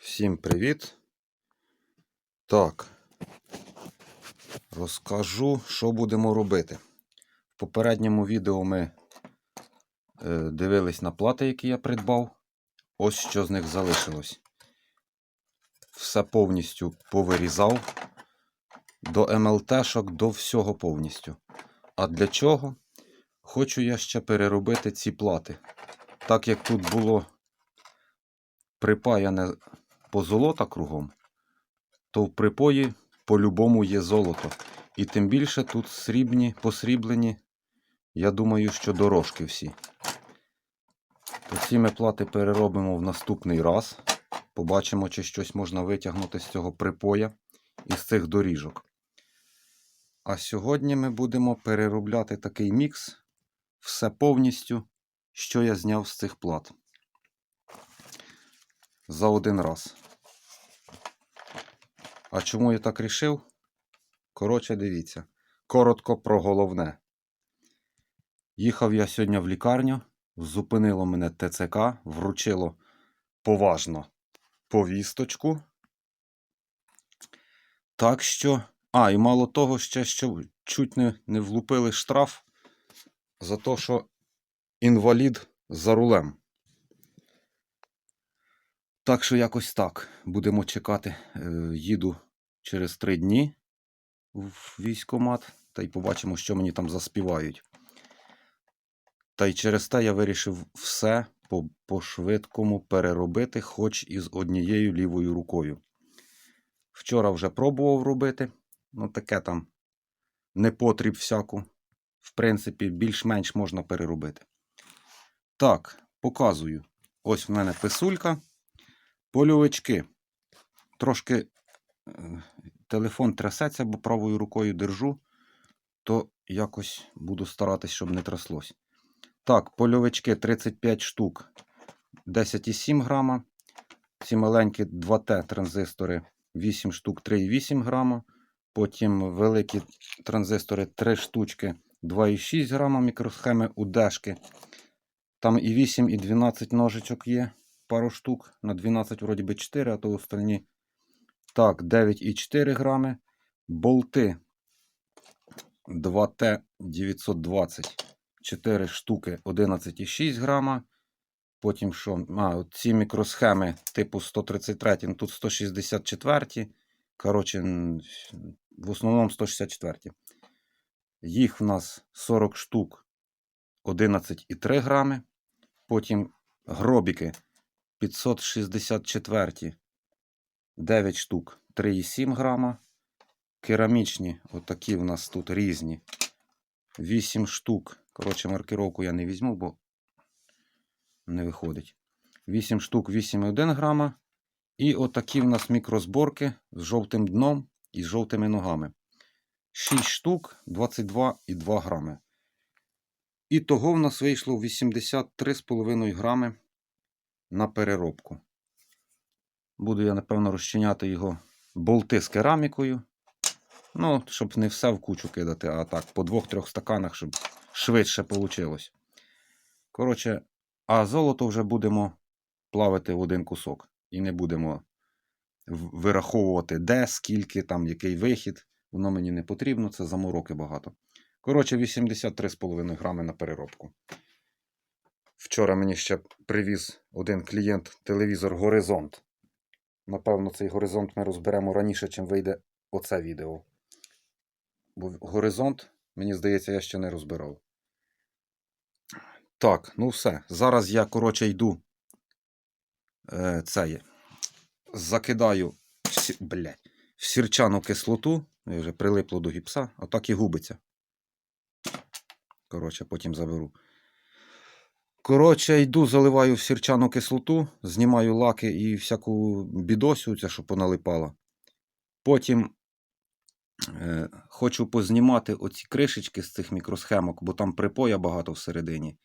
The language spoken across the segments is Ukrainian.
Всім привіт. Так, розкажу, що будемо робити. В попередньому відео ми е, дивились на плати, які я придбав. Ось що з них залишилось. Все повністю повирізав. До МЛТ-шок, до всього повністю. А для чого? Хочу я ще переробити ці плати. Так як тут було припаяне позолота кругом, то в припої по-любому є золото. І тим більше тут срібні, посріблені, я думаю, що дорожки всі. То ці ми плати переробимо в наступний раз. Побачимо, чи щось можна витягнути з цього припоя із цих доріжок. А сьогодні ми будемо переробляти такий мікс, все повністю, що я зняв з цих плат. За один раз. А чому я так рішив? Коротше, дивіться. Коротко про головне. Їхав я сьогодні в лікарню, зупинило мене ТЦК, вручило поважно повісточку. Так що. А, і мало того, ще що чуть не, не влупили штраф за те, що інвалід за рулем. Так що якось так. Будемо чекати. Е, Їду через три дні в військкомат, та й побачимо, що мені там заспівають. Та й через те я вирішив все по, по швидкому переробити, хоч із однією лівою рукою. Вчора вже пробував робити. Ну, таке там непотріб всяку. В принципі, більш-менш можна переробити. Так, показую. Ось в мене писулька. Польовички. Трошки е, телефон трясеться, бо правою рукою держу, то якось буду старатись, щоб не тряслось. Так, польовички 35 штук, 10,7 грама. Ці маленькі 2Т транзистори 8 штук 3,8 грама. Потім великі транзистори 3 штучки 2,6 грама мікросхеми УДшки. Там і 8, і 12 ножичок є пару штук. На 12 вроді би 4, а то остальні. Так, 9,4 грами. Болти 2Т920. 4 штуки 11,6 грама. Потім що? А, ці мікросхеми типу 133, ну, тут 164. Коротше, в основному 164. Їх в нас 40 штук 11,3 грами. Потім гробіки 564 9 штук 3,7 грама. Керамічні, отакі в нас тут різні. 8 штук. Коротше, маркировку я не візьму, бо не виходить. 8 штук 8,1 грама. І отакі в нас мікрозборки з жовтим дном і з жовтими ногами. 6 штук 22,2 грами. І того в нас вийшло 83,5 грами на переробку. Буду я, напевно, розчиняти його болти з керамікою. Ну, щоб не все в кучу кидати, а так, по двох-трьох стаканах, щоб швидше вийшло. Коротше, а золото вже будемо плавити в один кусок. І не будемо вираховувати, де, скільки, там, який вихід. Воно мені не потрібно, це замороки багато. Коротше, 83,5 грами на переробку. Вчора мені ще привіз один клієнт телевізор Горизонт. Напевно, цей горизонт ми розберемо раніше, чим вийде оце відео. Бо горизонт, мені здається, я ще не розбирав. Так, ну все. Зараз я, коротше, йду. Е, це є. Закидаю в, сі- блядь, в сірчану кислоту. Я вже прилипло до гіпса, а так і губиться. Коротше, потім заберу. Коротше, йду, заливаю в сірчану кислоту, знімаю лаки і всяку бідосю, ця, що поналипала. Потім е, хочу познімати оці кришечки з цих мікросхемок, бо там припоя багато всередині,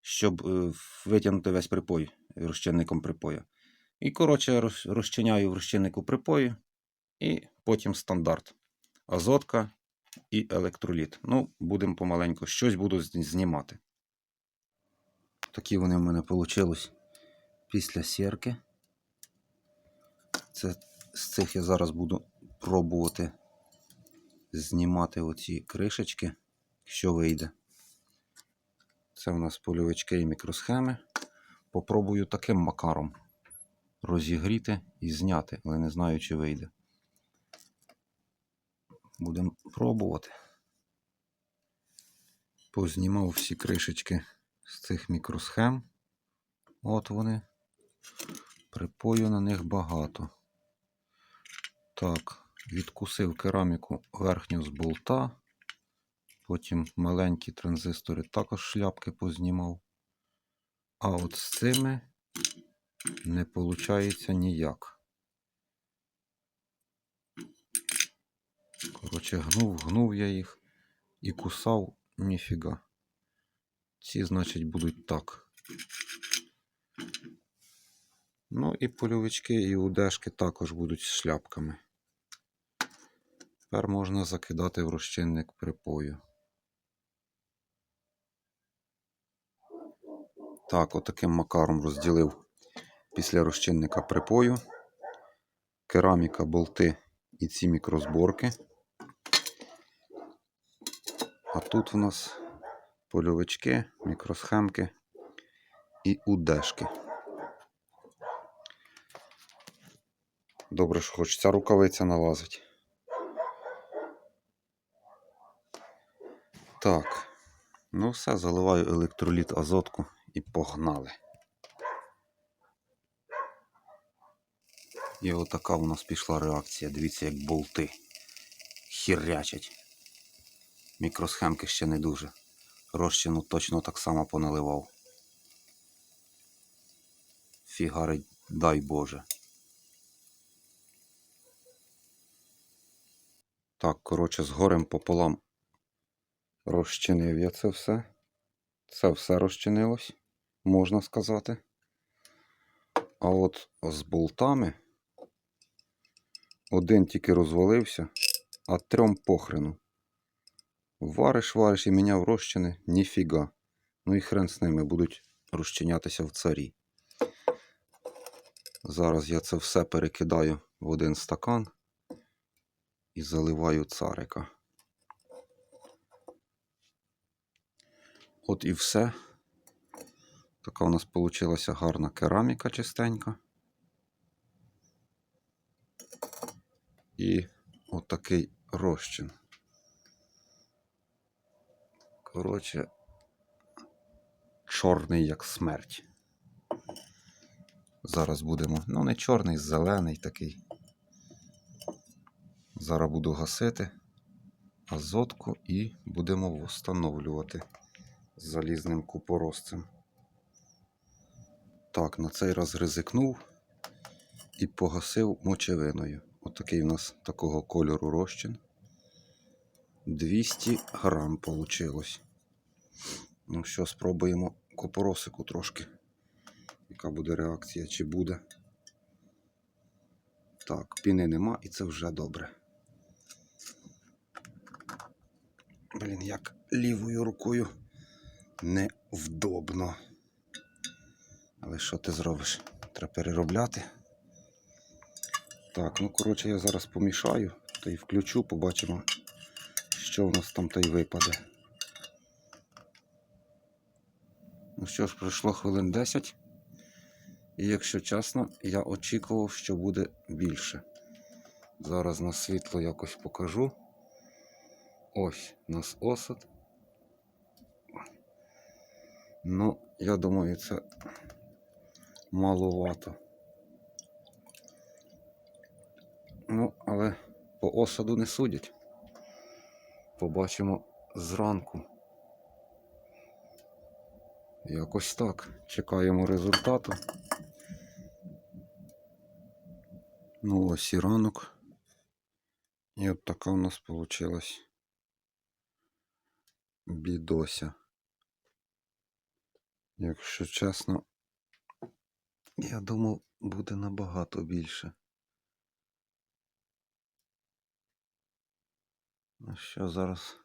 щоб е, витягнути весь припой розчинником припоя. І, коротше, роз, розчиняю в розчиннику припою, і потім стандарт. Азотка і електроліт. Ну, будемо помаленьку. Щось буду знімати. Такі вони в мене вийшли після сірки. Це, з цих я зараз буду пробувати знімати оці кришечки, що вийде. Це в нас польовички і мікросхеми. Попробую таким макаром розігріти і зняти, але не знаю, чи вийде. Будемо пробувати. Познімав всі кришечки з цих мікросхем. От вони. Припою на них багато. Так, відкусив кераміку верхню з болта. Потім маленькі транзистори також шляпки познімав. А от з цими не виходить ніяк. Коротше, гнув, гнув я їх і кусав ніфіга. Ці, значить, будуть так. Ну і польовички, і удешки також будуть з шляпками. Тепер можна закидати в розчинник припою. Так, отаким макаром розділив після розчинника припою, кераміка, болти і ці мікрозборки. А тут у нас польовички, мікросхемки і удешки. Добре, що хоч ця рукавиця налазить. Так, ну все, заливаю електроліт азотку і погнали. І отака у нас пішла реакція. Дивіться, як болти хірячать. Мікросхемки ще не дуже. Розчину точно так само поналивав. Фігари, дай Боже. Так, коротше, з горем пополам розчинив я це все. Це все розчинилось, можна сказати. А от з болтами один тільки розвалився, а трьом похрену. Вариш, вариш і міняв розчини, ніфіга. Ну і хрен з ними будуть розчинятися в царі. Зараз я це все перекидаю в один стакан і заливаю царика. От і все. Така у нас вийшла гарна кераміка чистенька. І отакий розчин. Коротше, чорний як смерть. Зараз будемо, ну не чорний, зелений такий. Зараз буду гасити азотку і будемо встановлювати залізним купоросцем. Так, на цей раз ризикнув і погасив мочевиною. Отакий у нас такого кольору розчин. 200 грам получилось. Ну що, спробуємо купоросику трошки. Яка буде реакція, чи буде. Так, піни нема і це вже добре. Блін, як лівою рукою невдобно. Але що ти зробиш? Треба переробляти. Так, ну коротше, я зараз помішаю та й включу, побачимо, що у нас там та й випаде. Ну що ж, пройшло хвилин 10. І якщо чесно, я очікував, що буде більше. Зараз на світло якось покажу. Ось у нас осад. Ну, я думаю, це маловато. Ну, але по осаду не судять. Побачимо зранку. Якось так. Чекаємо результату. Ну, ось і ранок. І от така у нас вийшла бідося. Якщо чесно, я думав, буде набагато більше. Ну що, зараз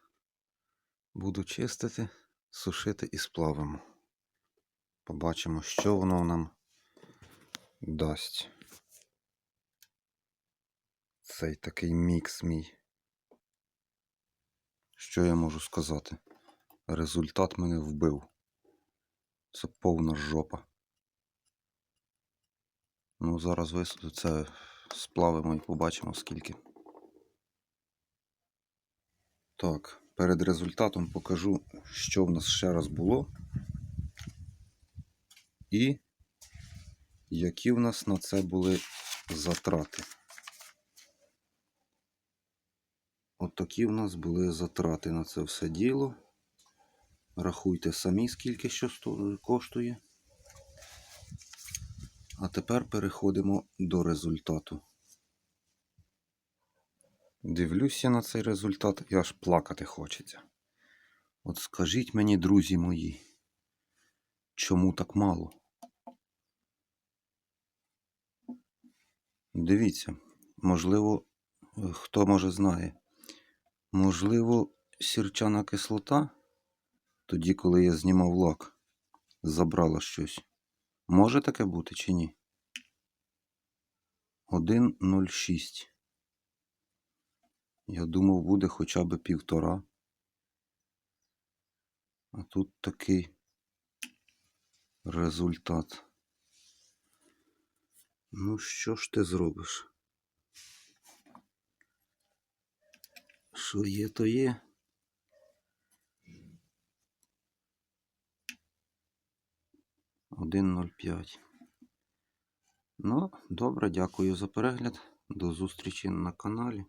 буду чистити, сушити і сплавимо. Побачимо, що воно нам дасть. цей такий мікс мій. Що я можу сказати? Результат мене вбив. Це повна жопа. Ну, зараз вис... це сплавимо і побачимо скільки. Так, перед результатом покажу, що в нас ще раз було. І які в нас на це були затрати. От такі в нас були затрати на це все діло. Рахуйте самі, скільки що коштує. А тепер переходимо до результату. Дивлюся на цей результат і аж плакати хочеться. От скажіть мені, друзі мої, чому так мало? Дивіться, можливо, е, хто може знає, можливо, сірчана кислота, тоді, коли я знімав лак, забрала щось. Може таке бути чи ні? 1,06. Я думав, буде хоча б півтора. А тут такий результат. Ну, що ж ти зробиш? Що є, то є. Один ноль п'ять. Ну, добре, дякую за перегляд. До зустрічі на каналі.